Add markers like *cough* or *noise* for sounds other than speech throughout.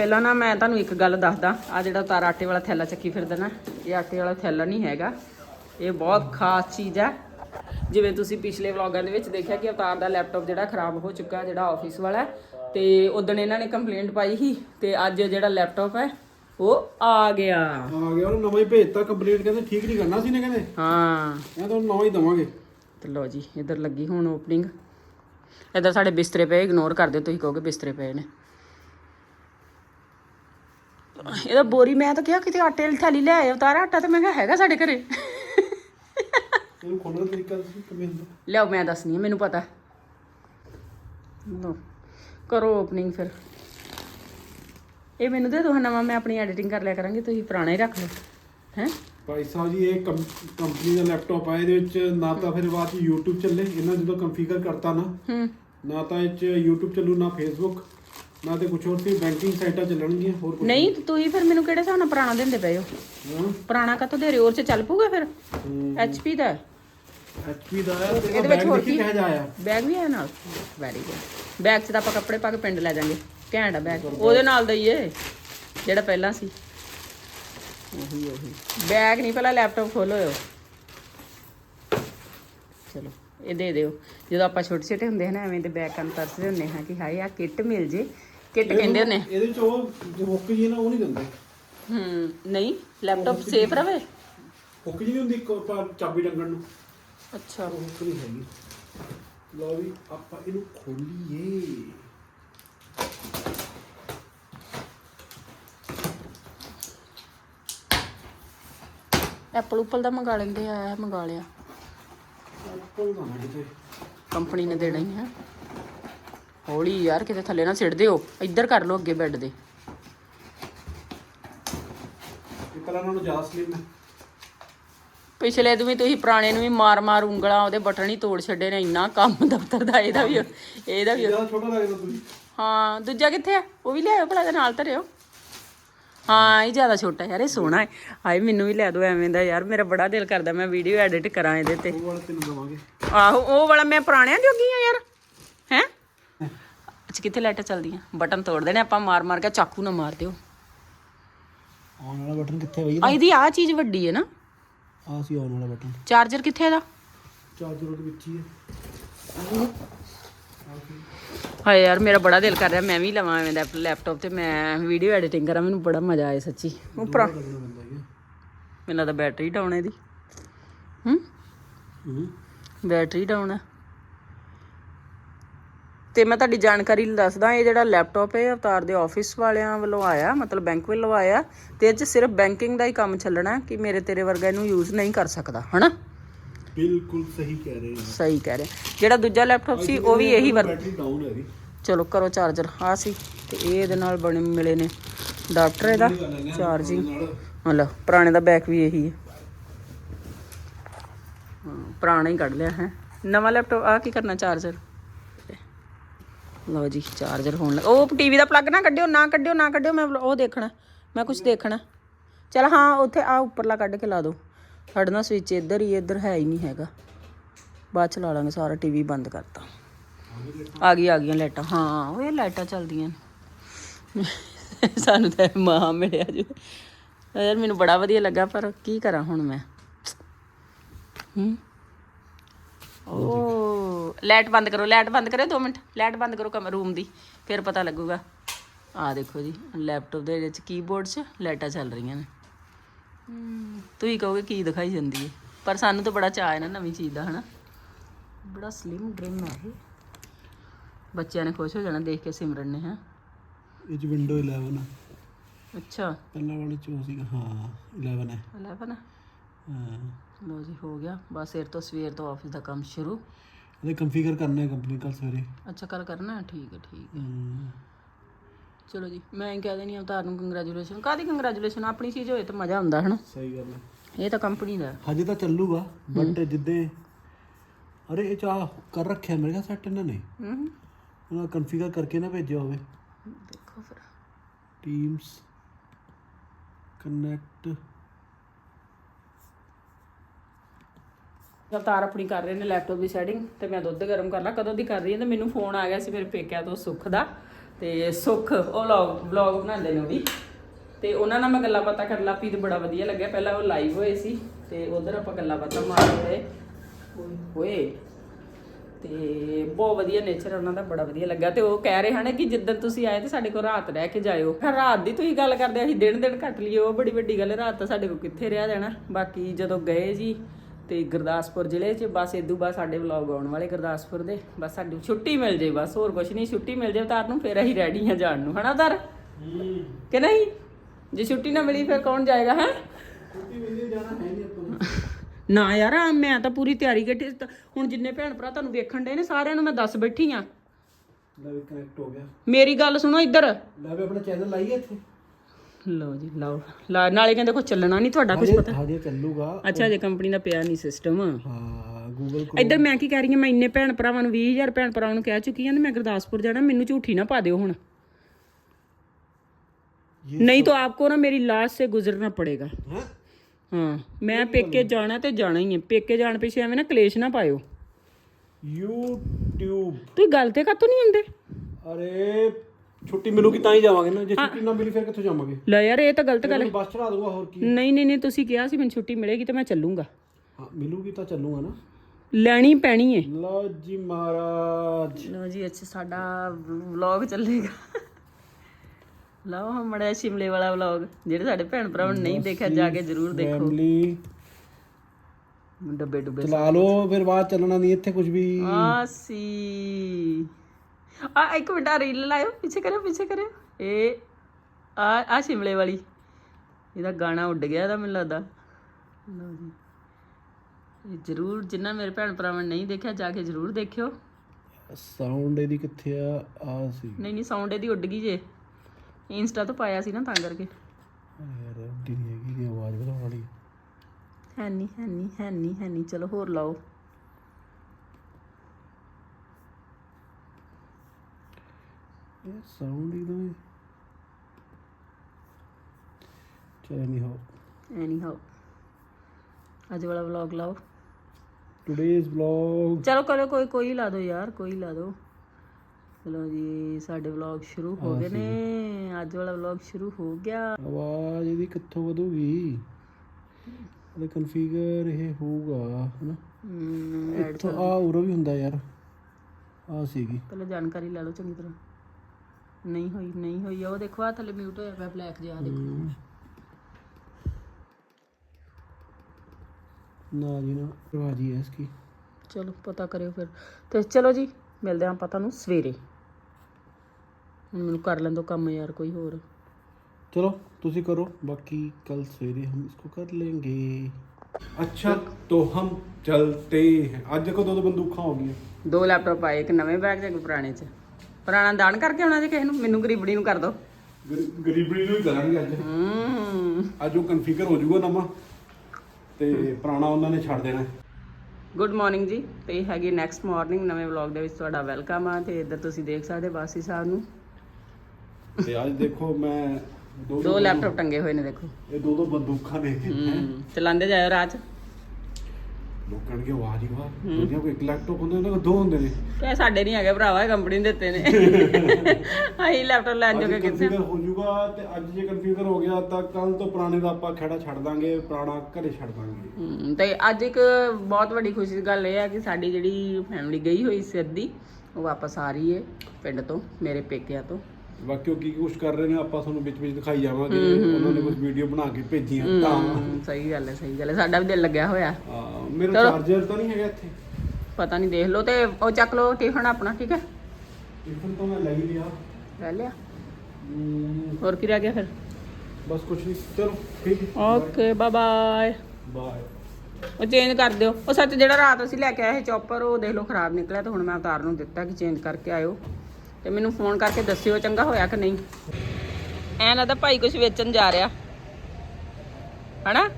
ਪਹਿਲਾਂ ਨਾ ਮੈਂ ਤੁਹਾਨੂੰ ਇੱਕ ਗੱਲ ਦੱਸਦਾ ਆ ਜਿਹੜਾ ਤਾਰ ਆਟੇ ਵਾਲਾ ਥੈਲਾ ਚੱਕੀ ਫਿਰਦਾ ਨਾ ਇਹ ਆਟੇ ਵਾਲਾ ਥੈਲਾ ਨਹੀਂ ਹੈਗਾ। ਇਹ ਬਹੁਤ ਖਾਸ ਚੀਜ਼ ਹੈ। ਜਿਵੇਂ ਤੁਸੀਂ ਪਿਛਲੇ ਵਲੌਗਾਂ ਦੇ ਵਿੱਚ ਦੇਖਿਆ ਕਿ ਅਵਤਾਰ ਦਾ ਲੈਪਟਾਪ ਜਿਹੜਾ ਖਰਾਬ ਹੋ ਚੁੱਕਾ ਜਿਹੜਾ ਆਫਿਸ ਵਾਲਾ ਤੇ ਉਦੋਂ ਇਹਨਾਂ ਨੇ ਕੰਪਲੇਂਟ ਪਾਈ ਸੀ ਤੇ ਅੱਜ ਜਿਹੜਾ ਲੈਪਟਾਪ ਹੈ ਉਹ ਆ ਗਿਆ। ਆ ਗਿਆ ਉਹਨੂੰ ਨਵਾਂ ਹੀ ਭੇਜਤਾ ਕੰਪਲੀਟ ਕਹਿੰਦੇ ਠੀਕ ਨਹੀਂ ਕਰਨਾ ਸੀ ਨੇ ਕਹਿੰਦੇ। ਹਾਂ। ਮੈਂ ਤੁਹਾਨੂੰ ਨਵਾਂ ਹੀ ਦਵਾਂਗੇ। ਤੇ ਲਓ ਜੀ ਇਧਰ ਲੱਗੀ ਹੁਣ ਓਪਨਿੰਗ ਇਧਰ ਸਾਡੇ ਬਿਸਤਰੇ ਪਏ ਇਗਨੋਰ ਕਰ ਦਿਓ ਤੁਸੀਂ ਕਹੋਗੇ ਬਿਸਤਰੇ ਪਏ ਨੇ। ਇਹਦਾ ਬੋਰੀ ਮੈਂ ਤਾਂ ਕਿਹਾ ਕਿਤੇ ਆਟੇ ਵਾਲੀ ਥੈਲੀ ਲੈ ਆਇਓ ਤਾਰਾ ਆਟਾ ਤੇ ਮੈਂ ਕਿਹਾ ਹੈਗਾ ਸਾਡੇ ਘਰੇ। ਇਹਨੂੰ ਖੋਲਣ ਦਾ ਤਰੀਕਾ ਦੱਸੋ ਕਿਵੇਂ ਹੁੰਦਾ? ਲਿਆਓ ਮੈਂ ਦੱਸਣੀ ਆ ਮੈਨੂੰ ਪਤਾ। ਲਓ ਕਰੋ ਓਪਨਿੰਗ ਫਿਰ। ਇਹ ਮੈਨੂੰ ਦੇ ਦਿਓ ਨਵਾਂ ਮੈਂ ਆਪਣੀ ਐਡੀਟਿੰਗ ਕਰ ਲਿਆ ਕਰਾਂਗੀ ਤੁਸੀਂ ਪੁਰਾਣਾ ਹੀ ਰੱਖ ਲਓ। ਹੈ? ਭਾਈ ਸਾਹਿਬ ਜੀ ਇਹ ਕੰਪਨੀ ਦਾ ਲੈਪਟਾਪ ਆ ਇਹਦੇ ਵਿੱਚ ਨਾ ਤਾਂ ਫਿਰ ਬਾਅਦ ਚ YouTube ਚੱਲੇ ਇਹਨਾਂ ਜਦੋਂ ਕੰਫੀਗਰ ਕਰਤਾ ਨਾ ਹੂੰ। ਨਾ ਤਾਂ ਇਹ ਚ YouTube ਚੱਲੂ ਨਾ Facebook ਨਾ ਤੇ ਕੁਝ ਹੋਰ ਸੀ ਬੈਂਕਿੰਗ ਸਾਈਟਾਂ ਚੱਲਣਗੀਆਂ ਹੋਰ ਕੁਝ ਨਹੀਂ ਤੇ ਤੁਸੀਂ ਫਿਰ ਮੈਨੂੰ ਕਿਹੜੇ ਹਿਸਾਬ ਨਾਲ ਪੁਰਾਣਾ ਦਿੰਦੇ ਪਏ ਹੋ? ਹਾਂ। ਪੁਰਾਣਾ ਕਾਤੋਂ ਦੇ ਰਹੇ ਹੋ? 'ਚ ਚੱਲ ਪੂਗਾ ਫਿਰ? HP ਦਾ। HP ਦਾ ਤੇ ਇਹਦੇ ਵਿੱਚ ਹੋਰ ਕੀ? ਕਿਹੋ ਜਿਹਾ ਆਇਆ? ਬੈਗ ਵੀ ਹੈ ਨਾਲ? ਵੈਰੀ ਗੁੱਡ ਬੈਗ 'ਚ ਤਾਂ ਆਪਾਂ ਕੱਪੜੇ ਪਾ ਕੇ ਪਿੰਡ ਲੈ ਜਾਾਂਗੇ। ਘੈਂਟ ਆ ਬੈਗ ਉਹਦੇ ਨਾਲ ਦਾ ਹੀ ਏ ਜਿਹੜਾ ਪਹਿਲਾਂ ਸੀ। ਉਹੀ ਉਹੀ। ਬੈਗ ਨਹੀਂ ਪਹਿਲਾਂ ਲੈਪਟਾਪ ਖੋਲੋ ਚਲੋ ਇਹ ਦੇ ਦਿਓ। ਜਦੋਂ ਆਪਾਂ ਛੋਟੇ ਛੋਟੇ ਹੁੰਦੇ ਹਨ ਐਵੇਂ ਦੇ ਬੈਗ ਕੰਨ ਤਰਸਦੇ ਹੁੰਦੇ ਹਾਂ ਕਿ ਹਾਏ ਆ ਕਿੱਟ ਮਿਲ ਜੇ। ਕਿੱਟ ਕਹਿੰਦੇ ਹੁੰਦੇ ਇਹਦੇ ਚ ਉਹ ਜੋ ਹੁੱਕ ਜੀ ਨਾ ਉਹ ਨਹੀਂ ਦਿੰਦੇ। ਹੂੰ ਨਹੀਂ ਲੈਪਟਾਪ ਸੇਫ ਰਵੇ? ਹੁੱਕ ਜੀ ਨਹੀਂ ਹੁੰਦੀ ਇੱਕ ਆਪਾਂ ਚਾਬੀ ਟੰਗਣ ਨੂੰ। ਅੱਛਾ। ਉਹ ਹੁੱਕ ਨਹੀਂ ਹੈਗੀ। ਲਓ ਵੀ ਆਪਾਂ ਇਹਨੂੰ ਖੋਲੀਏ। ਐਪਲ ਉਪਲ ਦਾ ਮੰਗਾ ਲੈਂਦੇ ਆ ਇਹ ਮੰਗਾ ਲਿਆ। ਐਪਲ ਦਾ ਨਾ ਕਿਤੇ ਕੰਪਨੀ ਨੇ ਦੇਣਾ ਹੀ ਹੈ ਹੌਲੀ ਯਾਰ ਕਿਤੇ ਥੱਲੇ ਨਾ ਸਿੱਟ ਦਿਓ। ਇੱਧਰ ਕਰ ਲਓ ਅੱਗੇ ਬੈੱਡ ਦੇ। ਸਲਿਮ ਪਿਛਲੇ ਵੀ ਤੁਸੀਂ ਪੁਰਾਣੇ ਨੂੰ ਵੀ ਮਾਰ-ਮਾਰ ਉਂਗਲਾਂ ਉਹਦੇ ਬਟਨ ਹੀ ਤੋੜ ਛੱਡੇ ਨੇ ਇੰਨਾ ਕੰਮ ਦਫ਼ਤਰ ਦਾ ਇਹਦਾ ਵੀ ਇਹਦਾ ਵੀ ਛੋਟਾ ਲੱਗਦਾ ਤੁਸੀਂ। ਹਾਂ ਦੂਜਾ ਕਿੱਥੇ ਆ? ਉਹ ਵੀ ਲਿਆਓ ਭਲਾ ਇਹਦੇ ਨਾਲ ਧਰਿਓ ਹਾਂ ਇਹ ਜ਼ਿਆਦਾ ਛੋਟਾ ਯਾਰ ਇਹ ਸੋਹਣਾ ਹੈ। ਹਾਏ ਮੈਨੂੰ ਵੀ ਲੈ ਦਿਓ ਐਵੇਂ ਦਾ ਯਾਰ ਮੇਰਾ ਬੜਾ ਦਿਲ ਕਰਦਾ ਮੈਂ ਵੀਡੀਓ ਐਡਿਟ ਕਰਾਂ ਇਹਦੇ ਤੇ। ਉਹ ਵਾਲਾ ਤੈਨੂੰ ਦਵਾਂਗੇ। ਆਹੋ ਉਹ ਵਾਲਾ ਮੈਂ ਪੁਰਾਣਿਆਂ ਜੋਗੀ ਆ ਯਾਰ। ਹੈ? ਕਿੱਥੇ ਲਾਈਟਾਂ ਚੱਲਦੀਆਂ? ਬਟਨ ਤੋੜ ਦੇਣੇ ਆਪਾਂ ਮਾਰ ਮਾਰ ਕੇ ਚਾਕੂ ਨਾ ਮਾਰ ਦਿਓ। ਆਨ ਵਾਲਾ ਬਟਨ ਕਿੱਥੇ ਬਈ ਆ ਇਹਦੀ ਆ ਚੀਜ਼ ਵੱਡੀ ਹੈ ਨਾ। ਆ ਸੀ ਆਨ ਵਾਲਾ ਬਟਨ। ਚਾਰਜਰ ਕਿੱਥੇ ਇਹਦਾ? ਚਾਰਜਰ ਉਹਦੇ ਵਿੱਚ ਹੀ ਹੈ ਹਾਏ ਯਾਰ ਮੇਰਾ ਬੜਾ ਦਿਲ ਕਰ ਰਿਹਾ ਮੈਂ ਵੀ ਲਵਾਂ ਐਵੇਂ ਦਾ ਲੈਪਟਾਪ ਤੇ। ਮੈਂ ਵੀਡੀਓ ਐਡੀਟਿੰਗ ਕਰਾਂ ਮੈਨੂੰ ਬੜਾ ਮਜ਼ਾ ਆਏ ਸੱਚੀ। ਉਹ ਮੈਨੂੰ ਲੱਗਦਾ ਬੈਟਰੀ ਡਾਊਨ ਹੈ ਹੂੰ? ਹੂੰ। ਬੈਟਰੀ ਡਾਊਨ ਹੈ ਤੇ ਮੈਂ ਤੁਹਾਡੀ ਜਾਣਕਾਰੀ ਲਈ ਦੱਸਦਾ ਇਹ ਜਿਹੜਾ ਲੈਪਟਾਪ ਹੈ ਅਵਤਾਰ ਦੇ ਆਫਿਸ ਵਾਲਿਆਂ ਵੱਲੋਂ ਆਇਆ ਮਤਲਬ ਬੈਂਕ ਵੱਲੋਂ ਆਇਆ ਤੇ ਇਹ 'ਚ ਸਿਰਫ ਬੈਂਕਿੰਗ ਦਾ ਹੀ ਕੰਮ ਚੱਲਣਾ ਕਿ ਮੇਰੇ ਤੇਰੇ ਵਰਗਾ ਇਹਨੂੰ ਯੂਜ਼ ਨਹੀਂ ਕਰ ਸਕਦਾ ਹਨਾ? ਬਿਲਕੁਲ ਸਹੀ ਕਹਿ ਰਹੇ ਹੋ। ਸਹੀ ਕਹਿ ਰਿਹਾ। ਜਿਹੜਾ ਦੂਜਾ ਲੈਪਟਾਪ ਸੀ ਉਹ ਵੀ ਇਹੀ ਵਰ ਬੈਟਰੀ ਡਾਊਨ ਹੈ ਇਹਦੀ ਚਲੋ ਕਰੋ ਚਾਰਜਰ ਆ ਸੀ ਤੇ ਇਹ ਇਹਦੇ ਨਾਲ ਬਣੇ ਮਿਲੇ ਨੇ। ਅਡਾਪਟਰ ਇਹਦਾ ਚਾਰਜਿੰਗ ਹਲਾ ਪੁਰਾਣੇ ਦਾ ਬੈਕ ਵੀ ਇਹੀ ਹੈ। ਹਾਂ, ਪੁਰਾਣਾ ਹੀ ਕੱਢ ਲਿਆ ਹੈ। ਨਵਾਂ ਲੈਪਟਾਪ ਆ ਕੀ ਕਰਨਾ ਚਾਰਜਰ ਲਓ ਜੀ ਚਾਰਜਰ ਹੋਣ ਲੱਗਾ ਉਹ ਟੀਵੀ ਦਾ ਪਲੱਗ ਨਾ ਕੱਢਿਓ ਨਾ ਕੱਢਿਓ ਨਾ ਕੱਢਿਓ, ਮੈਂ ਉਹ ਦੇਖਣਾ, ਮੈਂ ਕੁਝ ਦੇਖਣਾ। ਚਲ ਹਾਂ, ਉੱਥੇ ਆ ਉੱਪਰਲਾ ਕੱਢ ਕੇ ਲਾ ਦਿਓ ਸਾਡਾ ਨਾ ਸਵਿਚ ਇੱਧਰ ਹੀ, ਇੱਧਰ ਹੈ ਹੀ ਨਹੀਂ ਹੈਗਾ। ਬਾਅਦ ਚ ਲਾ ਲਾਂਗੇ, ਸਾਰਾ ਟੀਵੀ ਬੰਦ ਕਰਤਾ। ਆ ਗਈ, ਆ ਗਈਆਂ ਲਾਈਟਾਂ। ਹਾਂ, ਉਹ ਇਹ ਲਾਈਟਾਂ ਚੱਲਦੀਆਂ ਨੇ। ਸਾਨੂੰ ਤਾਂ ਮਾਂ ਮਿਲਿਆ ਜੀ। ਯਾਰ, ਮੈਨੂੰ ਬੜਾ ਵਧੀਆ ਲੱਗਾ, ਪਰ ਕੀ ਕਰਾਂ ਹੁਣ ਮੈਂ? ਹੂੰ? ਓ ਲਾਈਟ ਬੰਦ ਕਰੋ ਲਾਈਟ ਬੰਦ ਕਰਿਓ 2 ਮਿੰਟ। ਲਾਈਟ ਬੰਦ ਕਰੋ ਕਮਰੇ ਰੂਮ ਦੀ ਫਿਰ ਪਤਾ ਲੱਗੂਗਾ। ਆ ਦੇਖੋ ਜੀ ਲੈਪਟਾਪ ਦੇ ਵਿੱਚ ਕੀਬੋਰਡ 'ਚ ਲਾਈਟਾਂ ਚੱਲ ਰਹੀਆਂ ਨੇ। ਤੁਸੀਂ ਕਹੋਗੇ ਕੀ ਦਿਖਾਈ ਜਾਂਦੀ ਹੈ ਪਰ ਸਾਨੂੰ ਤਾਂ ਬੜਾ ਚਾਅ ਹੈ ਨਾ ਨਵੀਂ ਚੀਜ਼ ਦਾ ਹਨਾ? ਬੜਾ ਸਲਿਮ ਡ੍ਰਿਮ ਹੈ ਇਹ। ਬੱਚਿਆਂ ਨੇ ਖੁਸ਼ ਹੋ ਜਾਣਾ ਦੇਖ ਕੇ ਸਿਮਰਨ ਨੇ ਹੈ? ਇਹ ਚ ਵਿੰਡੋ 11 ਹੈ ਅੱਛਾ। ਪਹਿਲਾਂ ਵਾਲੇ ਚ ਸੀਗਾ ਹਾਂ 11 ਹੈ 11 ਹਾਂ। ਲੋ ਜੀ ਹੋ ਗਿਆ। ਬਸ ਫਿਰ ਤੋਂ ਸਵੇਰ ਤੋਂ ਆਫਿਸ ਦਾ ਕੰਮ ਸ਼ੁਰੂ। ਇਹਦੇ ਕੰਫੀਗਰ ਕਰਨਾ ਹੈ ਕੰਪਨੀ ਕੱਲ ਸਵੇਰੇ। ਅੱਛਾ ਕੱਲ ਕਰਨਾ ਹੈ? ਠੀਕ ਹੈ ਠੀਕ ਹੈ। ਚਲੋ ਜੀ ਮੈਂ ਕਹਿ ਦੇਣੀ ਆ ਅਵਤਾਰ ਨੂੰ ਕੰਗ੍ਰੈਚੁਲੇਸ਼ਨ ਕਾਦੀ ਕੰਗ੍ਰੈਚੁਲੇਸ਼ਨ ਆਪਣੀ ਚੀਜ਼ ਹੋਏ ਤਾਂ ਮਜ਼ਾ ਹੁੰਦਾ ਹਨਾ? ਸਹੀ ਗੱਲ ਹੈ। ਇਹ ਤਾਂ ਕੰਪਨੀ ਦਾ। ਹਜੇ ਤਾਂ ਚੱਲੂਗਾ ਬਟ ਜਿੱਦੇ ਅਰੇ ਇਹ ਚਾ ਕਰ ਰੱਖਿਆ ਮੇਰੇ ਖਿਆਲ ਸੈੱਟ ਇਹਨਾਂ ਨੇ। ਹੂੰ ਉਹਨਾਂ ਕਨਫੀਗਰ ਕਰਕੇ ਨਾ ਭੇਜਿਆ ਹੋਵੇ। ਦੇਖੋ ਫਿਰ। ਟੀਮਸ ਕਨੈਕਟ ਅਵਤਾਰ ਆਪਣੀ ਕਰ ਰਹੇ ਨੇ ਲੈਪਟਾਪ ਦੀ ਸੈਟਿੰਗ ਤੇ ਮੈਂ ਦੁੱਧ ਗਰਮ ਕਰ ਲਾ। ਕਦੋਂ ਦੀ ਕਰ ਰਹੀ ਹਾਂ ਤੇ ਮੈਨੂੰ ਫੋਨ ਆ ਗਿਆ ਸੀ ਮੇਰੇ ਪੇਕਿਆ ਤੋਂ ਸੁੱਖ ਦਾ। ਤੇ ਸੁਖ, ਉਹ ਵਲੌਗ ਵਲੌਗ ਬਣਾਉਂਦੇ ਨੇ ਉਹ ਵੀ। ਤੇ ਉਹਨਾਂ ਨਾਲ ਮੈਂ ਗੱਲਾਂ ਬਾਤਾਂ ਕਰਨ ਲੱਗ ਪਈ ਤੇ ਬੜਾ ਵਧੀਆ ਲੱਗਿਆ। ਪਹਿਲਾਂ ਉਹ ਲਾਈਵ ਹੋਏ ਸੀ ਤੇ ਉਧਰ ਆਪਾਂ ਗੱਲਾਂ ਬਾਤਾਂ ਮਾਰਦੇ ਹੋਏ- ਹੋਏ। ਤੇ ਬਹੁਤ ਵਧੀਆ ਨੇਚਰ ਉਹਨਾਂ ਦਾ ਬੜਾ ਵਧੀਆ ਲੱਗਾ ਤੇ ਉਹ ਕਹਿ ਰਹੇ ਹਨ ਕਿ ਜਿੱਦਣ ਤੁਸੀਂ ਆਏ ਤੇ ਸਾਡੇ ਕੋਲ ਰਾਤ ਰਹਿ ਕੇ ਜਾਇਓ। ਫਿਰ ਰਾਤ ਦੀ ਤੁਸੀਂ ਗੱਲ ਕਰਦੇ ਅਸੀਂ ਦਿਨ ਦਿਨ ਕੱਟ ਲਈਏ। ਉਹ ਬੜੀ ਵੱਡੀ ਗੱਲ ਹੈ, ਰਾਤ ਤਾਂ ਸਾਡੇ ਕੋਲ ਕਿੱਥੇ ਰਹਿ ਜਾਣਾ? ਬਾਕੀ ਜਦੋਂ ਗਏ ਜੀ ਤੇ ਗੁਰਦਾਸਪੁਰ ਜ਼ਿਲ੍ਹੇ 'ਚ ਬਸ ਇਦੋਂ ਬਾਅਦ ਸਾਡੇ ਵਲੌਗ ਆਉਣ ਵਾਲੇ ਗੁਰਦਾਸਪੁਰ ਦੇ। ਬਸ ਸਾਡੀ ਛੁੱਟੀ ਮਿਲ ਜੇ ਬਸ ਹੋਰ ਕੁਝ ਨਹੀਂ ਛੁੱਟੀ ਮਿਲ ਜੇ ਉਤਾਰ ਨੂੰ ਫਿਰ ਅਸੀਂ ਰੈਡੀ ਹਾਂ ਜਾਣ ਨੂੰ। ਹਨਾ ਉਤਾਰ ਕਿ ਨਹੀਂ? ਜੇ ਛੁੱਟੀ ਨਾ ਮਿਲੀ ਫਿਰ ਕੌਣ ਜਾਏਗਾ ਹੈ? ਨਾ ਯਾਰ ਮੈਂ ਤਾਂ ਪੂਰੀ ਤਿਆਰੀ ਕੀਤੀ ਹੁਣ ਜਿੰਨੇ ਭੈਣ ਭਰਾ ਤੁਹਾਨੂੰ ਵੇਖਣ ਦੇ ਨੇ ਸਾਰਿਆਂ ਨੂੰ ਮੈਂ ਦੱਸ ਬੈਠੀ ਆ। ਲੈ ਵੀ ਕਨੈਕਟ ਹੋ ਗਿਆ। ਮੇਰੀ ਗੱਲ ਸੁਣੋ ਇੱਧਰ। ਲੈ ਵੀ ਆਪਣਾ ਚੈਨਲ ਲਾਈਏ ਇੱਥੇ। ਲਓ ਜੀ ਲਾਓ। ਨਾਲੇ ਕਹਿੰਦੇ ਕੋਈ ਚੱਲਣਾ ਨਹੀਂ ਤੁਹਾਡਾ ਕੁਝ ਪਤਾ। ਹਾਲੇ ਚੱਲੂਗਾ। ਅੱਛਾ ਜੇ ਕੰਪਨੀ ਦਾ ਪਿਆ ਨਹੀਂ ਸਿਸਟਮ ਹਾਂ ਗੂਗਲ ਕੋ ਇੱਧਰ ਮੈਂ ਕੀ ਕਹਿ ਰਹੀ ਹਾਂ ਮੈਂ ਇੰਨੇ ਭੈਣ ਭਰਾਵਾਂ ਨੂੰ 20000 ਭੈਣ ਭਰਾਵਾਂ ਨੂੰ ਕਹਿ ਚੁੱਕੀ ਹਾਂ ਨਾ ਮੈਂ ਗੁਰਦਾਸਪੁਰ ਜਾਣਾ ਮੈਨੂੰ ਝੂਠੀ ਨਾ ਪਾ ਦਿਓ ਹੁਣ। ਨਹੀਂ ਤਾਂ ਆਪਕੋ ਨਾ ਮੇਰੀ ਲਾਸ਼ ਸੇ ਗੁਜ਼ਰਨਾ ਪੜੇਗਾ। ਹਾਂ? ਮੈਂ ਪੇਕੇ ਜਾਣਾ ਤੇ ਜਾਣਾ ਹੀ ਹੈ। ਪੇਕੇ ਜਾਣ ਪਿੱਛੇ ਐਵੇਂ ਨਾ ਕਲੇਸ਼ ਨਾ ਪਾਇਓ। YouTube ਤੂੰ ਗੱਲ ਤੇ ਕਾਤੋਂ ਨਹੀਂ ਹੁੰਦੇ? ਅਰੇ ਛੁੱਟੀ ਮਿਲੂਗੀ ਤਾਂ ਹੀ ਜਾਵਾਂਗੇ ਨਾ ਜੇ ਛੁੱਟੀ ਨਾ ਮਿਲੀ ਫਿਰ ਕਿੱਥੋਂ ਜਾਵਾਂਗੇ? ਲੈ ਯਾਰ ਇਹ ਤਾਂ ਗਲਤ ਗੱਲ ਮੈਂ ਬੱਸ ਚੜਾ ਦੂੰਗਾ ਹੋਰ ਕੀ? ਨਹੀਂ ਨਹੀਂ ਨਹੀਂ ਤੁਸੀਂ ਕਿਹਾ ਸੀ ਮੈਨੂੰ ਛੁੱਟੀ ਮਿਲੇਗੀ ਤੇ ਮੈਂ ਚੱਲੂੰਗਾ। ਹਾਂ ਮਿਲੂਗੀ ਤਾਂ ਚੱਲੂਗਾ ਨਾ। ਲੈਣੀ ਪੈਣੀ ਹੈ ਲਓ ਜੀ ਮਹਾਰਾਜ। ਲੋ ਜੀ ਅੱਛਾ ਸਾਡਾ ਵਲੌਗ ਚੱਲੇਗਾ। ਲਓ ਹਮੜਾ ਸ਼ਿਮਲੇ ਵਾਲਾ ਵਲੌਗ ਜਿਹੜੇ ਸਾਡੇ ਭੈਣ ਭਰਾਵਾਂ ਨੇ ਨਹੀਂ ਦੇਖਿਆ ਜਾ ਕੇ ਜ਼ਰੂਰ ਦੇਖੋ। ਫੈਮਿਲੀ ਡੱਬੇ ਡੁੱਬੇ ਚਲਾ ਲਓ ਫਿਰ ਬਾਅਦ ਚੱਲਣਾ ਨਹੀਂ ਇੱਥੇ ਕੁਝ ਵੀ। ਆਸੀ ਆ ਇੱਕ ਮਿੰਟ ਆ ਰੀਲ ਲਾਇਓ ਪਿੱਛੇ ਕਰਿਓ ਪਿੱਛੇ ਕਰਿਓ। ਇਹ ਆ ਆ ਸ਼ਿਮਲੇ ਵਾਲੀ। ਇਹਦਾ ਗਾਣਾ ਉੱਡ ਗਿਆ ਇਹਦਾ ਮੈਨੂੰ ਲੱਗਦਾ। ਲਓ ਜੀ। ਇਹ ਜ਼ਰੂਰ ਜਿੰਨਾ ਮੇਰੇ ਭੈਣ ਭਰਾਵਾਂ ਨੇ ਨਹੀਂ ਦੇਖਿਆ ਜਾ ਕੇ ਜ਼ਰੂਰ ਦੇਖਿਓ। ਸਾਊਂਡ ਇਹਦੀ ਕਿੱਥੇ ਆ? ਆ ਸੀ। ਨਹੀਂ ਨਹੀਂ ਸਾਊਂਡ ਇਹਦੀ ਉੱਡ ਗਈ ਜੇ। ਇੰਸਟਾ ਤੋਂ ਪਾਇਆ ਸੀ ਨਾ ਤਾਂ ਕਰਕੇ। ਯਾਰ ਉੱਡੀ ਨਹੀਂ ਹੈਗੀ ਦੀ ਆਵਾਜ਼ ਵਧਾਉਣ ਵਾਲੀ ਹੈ ਨਹੀਂ ਹੈ ਨਹੀਂ ਹੈ ਨਹੀਂ ਹੈ ਨਹੀਂ ਚਲੋ ਹੋਰ ਲਾਓ। ਇਹ ਸਾਊਂਡ ਇਹਦਾ ਚਲ ਨਹੀਂ ਹੋ ਐਨੀ ਹਾਓ ਅੱਜ ਵਾਲਾ ਵਲੌਗ ਲਾਓ। ਟੁਡੇਜ਼ ਵਲੌਗ ਚਲੋ ਕਰੋ ਕੋਈ ਕੋਈ ਲਾ ਦਿਓ ਯਾਰ ਕੋਈ ਲਾ ਦਿਓ। ਚਲੋ ਜੀ ਸਾਡੇ ਵਲੌਗ ਸ਼ੁਰੂ ਹੋ ਗਏ ਨੇ। ਅੱਜ ਵਾਲਾ ਵਲੌਗ ਸ਼ੁਰੂ ਹੋ ਗਿਆ। ਆਵਾਜ਼ ਇਹਦੀ ਕਿੱਥੋਂ ਵਧੂਗੀ? ਇਹ ਕਨਫੀਗਰ ਇਹ ਹੋਊਗਾ ਹਨਾ? ਹਮ, ਇੱਥੋਂ ਆ ਉਰੋ ਵੀ ਹੁੰਦਾ ਯਾਰ। ਆ ਸੀਗੀ। ਪਹਿਲਾਂ ਜਾਣਕਾਰੀ ਲੈ ਲਓ ਚੰਗੀ ਤਰ੍ਹਾਂ। ਨਹੀਂ ਹੋਈ ਨਹੀਂ ਹੋਈ। ਉਹ ਦੇਖੋ ਆ ਥੱਲੇ ਮਿਊਟ ਹੋਇਆ ਪਿਆ ਬਲੈਕ ਜਿਹਾ ਦੇਖੋ। ਨਾ ਜੀ ਨਾ। ਕਰਵਾਜੀ ਹੈ ਇਸकी ਚਲੋ ਪਤਾ ਕਰਿਓ ਫਿਰ। ਤੇ ਚਲੋ ਜੀ ਮਿਲਦੇ ਹਾਂ ਪਤਾ ਨੂੰ ਸਵੇਰੇ। ਮੈਨੂੰ ਕਰ ਲੈਣ ਦੋ ਕੰਮ ਯਾਰ ਕੋਈ ਹੋਰ। चलो तुसी करो बाकी कल सवेरे हम इसको कर लेंगे अच्छा तो हम चलते हैं आज देखो दो दो बंदूक हो गई दो लैपटॉप आए एक नवे बैग जाके पुराने च ਪੁਰਾਣਾ ਦਾਨ ਕਰਕੇ ਆਉਣਾ ਜੇ ਕਿਸੇ ਨੂੰ ਮੈਨੂੰ ਗਰੀਬੜੀ ਨੂੰ ਕਰ ਦੋ। ਗਰੀਬੜੀ ਨੂੰ ਹੀ ਕਰਾਂਗੇ ਅੱਜ। ਹੂੰ। ਅੱਜ ਉਹ ਕਨਫੀਗਰ ਹੋ ਜਾਊਗਾ ਨਵਾਂ ਤੇ ਪੁਰਾਣਾ ਉਹਨਾਂ ਨੇ ਛੱਡ ਦੇਣਾ। ਗੁੱਡ ਮਾਰਨਿੰਗ ਜੀ ਤੇ ਇਹ ਹੈਗੀ ਨੈਕਸਟ ਮਾਰਨਿੰਗ ਨਵੇਂ ਵਲੌਗ ਦੇ ਵਿੱਚ ਤੁਹਾਡਾ ਵੈਲਕਮ ਆ ਤੇ ਇੱਧਰ ਤੁਸੀਂ ਦੇਖ ਸਕਦੇ ਬਾਸੀ ਸਾਹਿਬ ਨੂੰ। ਤੇ ਅੱਜ ਦੇਖੋ ਮੈਂ ਦੋ ਦੋ ਲੈਪਟਾਪ ਟੰਗੇ ਹੋਏ ਨੇ ਦੇਖੋ। ਇਹ ਦੋ ਦੋ ਬੰਦੂਕਾਂ ਹੂੰ ਚਲਾਉਂਦੇ ਜਾਇਓ ਰਾਜ ਲੋਕਾਂ ਦੀ ਆਵਾਜ਼ ਹੀ ਵਾਹ ਦੁਨੀਆ ਕੋਈ ਇੱਕ ਲੈਪਟਾਪ ਹੁੰਦੇ ਉਹਨਾਂ ਕੋਲ ਦੋ ਹੁੰਦੇ ਨੇ। ਇਹ ਸਾਡੇ ਨਹੀਂ ਹੈਗੇ ਭਰਾਵਾ ਇਹ ਕੰਪਨੀ ਨੇ ਦਿੱਤੇ ਨੇ। *laughs* ਆਹੀ ਲੈਪਟਾਪ ਲੈਣ ਜੋਗੇ ਕਿੱਥੇ ਕਨਫੀਗਰ ਹੋ ਜਾਊਗਾ ਤੇ ਅੱਜ ਜੇ ਕਨਫੀਗਰ ਹੋ ਗਿਆ ਤਾਂ ਕੱਲ ਤੋਂ ਪੁਰਾਣੇ ਦਾ ਆਪਾਂ ਖੇੜਾ ਛੱਡ ਦਾਂਗੇ ਪੁਰਾਣਾ ਘਰੇ ਛੱਡ ਦਾਂਗੇ। ਹਮ, ਤੇ ਅੱਜ ਇੱਕ ਬਹੁਤ ਵੱਡੀ ਖੁਸ਼ੀ ਦੀ ਗੱਲ ਇਹ ਹੈ ਕਿ ਸਾਡੀ ਜਿਹੜੀ ਫੈਮਿਲੀ ਗਈ ਹੋਈ ਸੀ ਅੱਧੀ ਉਹ ਵਾਪਸ ਆ ਰਹੀ ਹੈ ਪਿੰਡ ਤੋਂ ਮੇਰੇ ਪੇਕਿਆਂ ਤੋਂ। ਬਾਕੀ ਉਹ ਕੀ ਕੁਛ ਕਰ ਰਹੇ ਨੇ ਆਪਾਂ ਤੁਹਾਨੂੰ ਵਿੱਚ ਵਿੱਚ ਦਿਖਾਈ ਜਾਵਾਂਗੇ। ਉਹਨਾਂ ਨੇ ਕੁਝ ਵੀਡੀਓ ਬਣਾ ਕੇ ਭੇਜੀਆਂ ਤਾਂ। ਹਮ, ਸਹੀ ਗੱਲ ਹੈ ਸਹੀ ਗੱਲ ਹੈ। ਸਾਡਾ ਵੀ ਦਿਲ ਲੱਗਿਆ ਹੋਇਆ। ਆ, ਮੇਰਾ ਚਾਰਜਰ ਤਾਂ ਨਹੀਂ ਹੈਗਾ ਇੱਥੇ। ਪਤਾ ਨਹੀਂ ਦੇਖ ਲਓ ਤੇ ਉਹ ਚੱਕ ਲਓ ਟਿਫਨ ਆਪਣਾ ਠੀਕ ਹੈ? ਟਿਫਨ ਤਾਂ ਮੈਂ ਲੈ ਹੀ ਲਿਆ। ਲੈ ਲਿਆ। ਹਮ, ਹੋਰ ਕੀ ਰਹਿ ਗਿਆ ਫਿਰ? ਬਸ ਕੁਛ ਨਹੀਂ। ਚਲੋ ਠੀਕ। ਓਕੇ ਬਾਏ ਬਾਏ ਬਾਏ ਉਹ ਚੇਂਜ ਕਰ ਦਿਓ। ਉਹ ਸੱਚ ਜਿਹੜਾ ਰਾਤ ਅਸੀਂ ਲੈ ਕੇ ਆਏ ਸੀ ਚੌਪਰ ਉਹ ਦੇਖ ਲਓ ਖਰਾਬ ਨਿਕਲਿਆ ਤੇ ਹੁਣ ਮੈਂ ਉਤਾਰ ਨੂੰ ਦਿੱਤਾ ਕਿ ਚੇਂਜ ਕਰਕੇ ਆਇਓ। ਤੇ ਮੈਨੂੰ ਫੋਨ ਕਰਕੇ ਦੱਸਿਓ ਚੰਗਾ ਹੋਇਆ ਕਿ ਨਹੀਂ। ਐਂ ਲੱਗਦਾ ਭਾਈ ਕੁਝ ਵੇਚਣ ਜਾ ਰਿਹਾ। ਹਨਾ?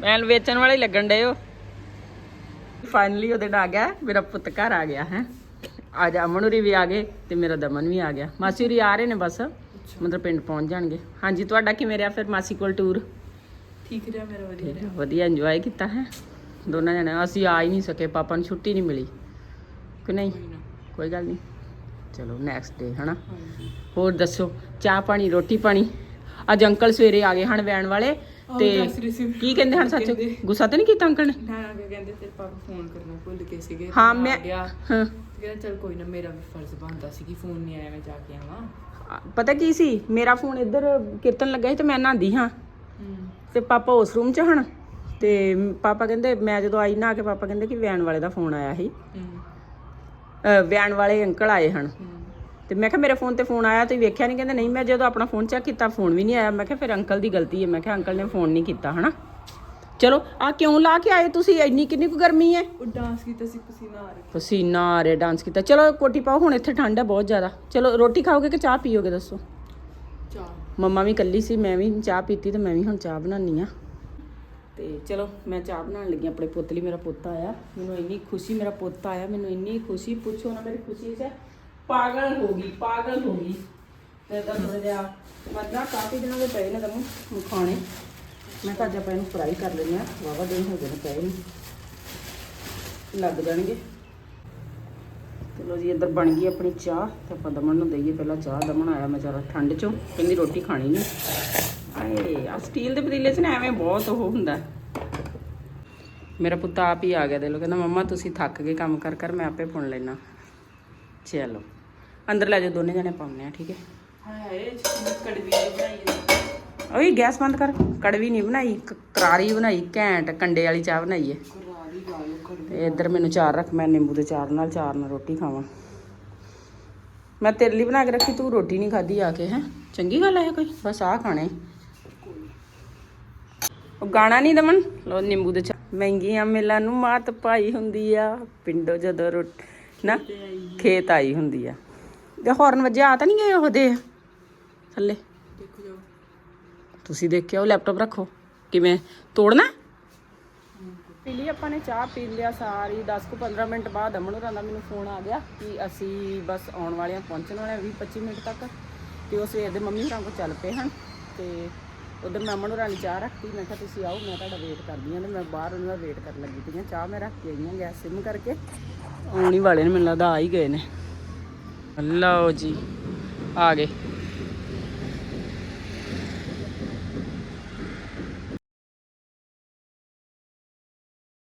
ਮੈਂ ਵੇਚਣ ਵਾਲੇ ਲੱਗਣ ਡਏ ਹੋ ਫਾਈਨਲੀ ਉਹਦੇ ਆ ਗਿਆ, ਮੇਰਾ ਪੁੱਤ ਘਰ ਆ ਗਿਆ, ਹੈ। ਅੱਜ ਅਮਨ ਹੋਰੀ ਵੀ ਆ ਗਏ ਤੇ ਮੇਰਾ ਦਮਨ ਵੀ ਆ ਗਿਆ। ਮਾਸੀ ਹੋਰੀ ਆ ਰਹੇ ਨੇ ਬਸ, ਮਤਲਬ ਪਿੰਡ ਪਹੁੰਚ ਜਾਣਗੇ। ਹਾਂਜੀ, ਤੁਹਾਡਾ ਕਿਵੇਂ ਰਿਹਾ ਫਿਰ ਮਾਸੀ ਕੋਲ ਟੂਰ ਠੀਕ ਰਿਹਾ ਮੇਰਾ ਵਧੀਆ ਇੰਜੋਏ ਕੀਤਾ ਹੈ। ਦੋਨਾਂ ਜਣੇ ਅਸੀਂ ਆ ਹੀ ਨਹੀਂ ਸਕੇ ਪਾਪਾ ਨੂੰ ਛੁੱਟੀ ਨਹੀਂ ਮਿਲੀ। ਕਿ ਨਹੀਂ? ਕੋਈ ਗੱਲ ਨਹੀਂ। ਚਲੋ ਨੈਕਸਟ ਡੇ ਹਨਾ? ਹੋਰ ਦੱਸੋ ਚਾਹ ਪਾਣੀ ਰੋਟੀ ਪਾਣੀ? ਅੱਜ ਅੰਕਲ ਸਵੇਰੇ ਆ ਗਏ ਹਨ ਵੈਣ ਵਾਲੇ ਤੇ। ਕੀ ਕਹਿੰਦੇ ਹਨ ਸੱਚ? ਗੁੱਸਾ ਤਾਂ ਨਹੀਂ ਕੀਤਾ ਅੰਕਲ ਨੇ? ਨਾ ਨਾ ਕਹਿੰਦੇ ਤੇਰੇ ਪਾਪਾ ਫੋਨ ਕਰਨਾ ਭੁੱਲ ਗਏ ਸੀਗੇ ਹਾਂ, ਮੈਂ- ਹਾਂ। ਤੇ ਕਹਿੰਦਾ ਚਲ ਕੋਈ ਨਾ ਮੇਰਾ ਵੀ ਫਰਜ਼ ਬਣਦਾ ਸੀ ਕਿ ਫੋਨ ਨਹੀਂ ਆਇਆ ਮੈਂ ਜਾ ਕੇ ਆਵਾਂ। ਪਤਾ ਕੀ ਸੀ? ਮੇਰਾ ਫੋਨ ਇੱਧਰ ਕੀਰਤਨ ਲੱਗਾ ਸੀ ਤੇ ਮੈਂ ਨਹਾਉਂਦੀ ਹੂੰ। ਤੇ ਪਾਪਾ ਉਸ ਰੂਮ 'ਚ ਹਨ ਤੇ ਪਾਪਾ ਕਹਿੰਦੇ ਮੈਂ ਜਦੋਂ ਆਈ ਨਾ ਕੇ ਪਾਪਾ ਕਹਿੰਦੇ ਕਿ ਵੈਨ ਵਾਲੇ ਦਾ ਫੋਨ ਆਇਆ ਸੀ। ਵੈਨ ਵਾਲੇ ਅੰਕਲ ਆਏ ਹਨ। ਤੇ ਮੈਂ ਕਿਹਾ ਮੇਰੇ ਫੋਨ ਤੇ ਫੋਨ ਆਇਆ ਤੁਸੀਂ ਵੇਖਿਆ ਨਹੀਂ ਕਹਿੰਦੇ ਨਹੀਂ ਮੈਂ ਜਦੋਂ ਆਪਣਾ ਫੋਨ ਚੈੱਕ ਕੀਤਾ ਫੋਨ ਵੀ ਨਹੀਂ ਆਇਆ। ਮੈਂ ਕਿਹਾ ਫਿਰ ਅੰਕਲ ਦੀ ਗਲਤੀ ਹੈ। ਮੈਂ ਕਿਹਾ ਅੰਕਲ ਨੇ ਫੋਨ ਨਹੀਂ ਕੀਤਾ ਹਨਾ? ਚਲੋ ਆ ਕਿਉਂ ਲਾ ਕੇ ਆਏ ਤੁਸੀਂ? ਇੰਨੀ ਕਿੰਨੀ ਕੁ ਗਰਮੀ ਹੈ? ਉਹ ਡਾਂਸ ਕੀਤਾ ਸੀ ਪਸੀਨਾ ਆ ਰਿਹਾ। ਪਸੀਨਾ ਆ ਰਿਹਾ ਡਾਂਸ ਕੀਤਾ। ਚਲੋ ਕੋਟੀ ਪਾਓ ਹੁਣ ਇੱਥੇ ਠੰਡ ਹੈ ਬਹੁਤ ਜ਼ਿਆਦਾ। ਚਲੋ ਰੋਟੀ ਖਾਓਗੇ ਕਿ ਚਾਹ ਪੀਓਗੇ ਦੱਸੋ? ਚਾਹ। ਮੰਮਾ ਵੀ ਕੱਲੀ ਸੀ, ਮੈਂ ਵੀ ਚਾਹ ਪੀਤੀ ਤੇ ਮੈਂ ਵੀ ਹੁਣ ਚਾਹ ਬਣਾਉਣੀ ਆ। ਤੇ ਚਲੋ, ਮੈਂ ਚਾਹ ਬਣਾਉਣ ਲੱਗੀ ਆਂ ਆਪਣੇ ਪੁੱਤ ਲਈ ਮੇਰਾ ਪੁੱਤ ਆਇਆ। ਮੈਨੂੰ ਇੰਨੀ ਖੁਸ਼ੀ, ਮੇਰਾ ਪੁੱਤ ਆਇਆ, ਮੈਨੂੰ ਇੰਨੀ ਖੁਸ਼ੀ। ਪੁੱਛੋ ਨਾ, ਮੇਰੀ ਖੁਸ਼ੀ 'ਚ ਪਾਗਲ ਹੋ ਗਈ, ਪਾਗਲ ਹੋ ਗਈ। ਤੇ ਤਾਂ ਥੋੜਾ ਜਿਹਾ ਮਤਲਬ ਕਾਫੀ ਦਿਨਾਂ ਦੇ ਪਏ ਨੇ ਤੈਨੂੰ ਖਾਣੇ ਮੈਂ ਤਾਂ ਅੱਜ ਆਪਾਂ ਇਹਨੂੰ ਫਰਾਈ ਕਰ ਲੈਂਦੇ ਆ ਵਾਵਾ ਦਿਨ ਹੋ ਗਏ ਨੇ ਪਏ ਨੂੰ। ਲੱਗ ਜਾਣਗੇ। ਚਲੋ ਜੀ ਇੱਧਰ ਬਣ ਗਈ ਆਪਣੀ ਚਾਹ ਤੇ ਆਪਾਂ ਦਮਨ ਨੂੰ ਦਈਏ। ਪਹਿਲਾਂ ਚਾਹ ਦਮਨ ਆਇਆ ਮੈਂ ਜਰਾ ਠੰਡ ਚੋਂ ਕਹਿੰਦੀ ਰੋਟੀ ਖਾਣੀ ਨਹੀਂ। ਆਏ ਆ ਸਟੀਲ ਦੇ ਪਤੀਲੇ 'ਚ ਨਾ ਐਵੇਂ ਬਹੁਤ ਉਹ ਹੁੰਦਾ। ਮੇਰਾ ਪੁੱਤ ਆਪ ਹੀ ਆ ਗਿਆ ਦੇ ਲੋ ਕਹਿੰਦਾ ਮੰਮਾ ਤੁਸੀਂ ਥੱਕ ਗਏ ਕੰਮ ਕਰ ਕਰ ਮੈਂ ਆਪੇ ਪੁਣ ਲੈਣਾ ਚਲੋ ਅੰਦਰ ਲੈ ਜਾਓ ਦੋਨੇ ਜਣੇ ਪਾਉਣੇ ਆ ਠੀਕ ਹੈ? ਹਾਏ ਕੜਵੀ ਬਣਾਈ ਓਏ ਗੈਸ ਬੰਦ ਕਰ। ਕੜਵੀ ਨਹੀਂ ਬਣਾਈ ਕ- ਕਰਾਰੀ ਬਣਾਈ ਘੈਂਟ ਕੰਡੇ ਵਾਲੀ ਚਾਹ ਬਣਾਈ ਹੈ ਤੇ ਇੱਧਰ ਮੈਨੂੰ ਚਾਰ ਰੱਖ ਮੈਂ ਨਿੰਬੂ ਦੇ ਚਾਰ ਨਾਲ ਚਾਰ ਨਾਲ ਰੋਟੀ ਖਾਵਾਂ। ਮੈਂ ਤੇਰੇ ਲਈ ਬਣਾ ਕੇ ਰੱਖੀ ਤੂੰ ਰੋਟੀ ਨਹੀਂ ਖਾਧੀ ਆ ਕੇ ਹੈ? ਚੰਗੀ ਗੱਲ ਹੈ ਕੋਈ? ਬਸ ਆਹ ਖਾਣੇ। ਉਹ ਗਾਣਾ ਨਹੀਂ ਦਮਨ? ਲੋ ਨਿੰਬੂ ਦੇ ਚਾਰ ਮਹਿੰਗੀਆਂ ਮਿਲਾਂ ਨੂੰ ਮਾਤ ਪਾਈ ਹੁੰਦੀ ਆ ਪਿੰਡੋਂ ਜਦੋਂ ਰੋਟੀ ਨਾ ਖੇਤ ਆਈ ਹੁੰਦੀ ਆ। ਤੇ ਹੌਰਨ ਵੱਜਿਆ ਆ ਤਾਂ ਨਹੀਂ ਗਏ ਉਹ ਦੇ? ਥੱਲੇ। ਦੇਖੋ ਜਾਓ। ਤੁਸੀਂ ਦੇਖਿਆ ਉਹ ਲੈਪਟਾਪ ਰੱਖੋ। ਕਿਵੇਂ? ਤੋੜਨਾ? ਪੀ ਲਈ ਆਪਾਂ ਨੇ ਚਾਹ ਪੀ ਲਿਆ ਸਾਰੀ 10 ਕੁ 15 ਮਿੰਟ ਬਾਅਦ ਅਮਨ ਹੋਰਾਂ ਦਾ ਮੈਨੂੰ ਫੋਨ ਆ ਗਿਆ ਕਿ ਅਸੀਂ ਬਸ ਆਉਣ ਵਾਲੇ ਹਾਂ, ਪਹੁੰਚਣ ਵਾਲੇ ਹਾਂ 20 25 ਮਿੰਟ ਤੱਕ ਤੇ ਉਹ ਸਵੇਰ ਦੇ ਮੰਮੀ ਹੋਰਾਂ ਕੋਲ ਚੱਲ ਪਏ ਹਨ ਤੇ ਉਧਰ ਮੈਂ ਅਮਨ ਹੋਰਾਂ ਲਈ ਚਾਹ ਰੱਖਤੀ, ਮੈਂ ਕਿਹਾ ਤੁਸੀਂ ਆਓ, ਮੈਂ ਤੁਹਾਡਾ ਵੇਟ ਕਰਦੀ ਹਾਂ ਤੇ ਮੈਂ ਬਾਹਰ ਉਹਨਾਂ ਦਾ ਵੇਟ ਕਰਨ ਲੱਗੀ ਪਈ ਹਾਂ, ਚਾਹ ਮੈਂ ਰੱਖ ਕੇ ਆਈ ਹਾਂ ਗੈਸ ਸਿਮ ਕਰਕੇ। ਆਉਣ ਵਾਲੇ ਨੇ, ਮੈਨੂੰ ਲੱਗਦਾ ਆ ਹੀ ਗਏ ਨੇ। ਲਓ ਜੀ, ਆ ਗਏ।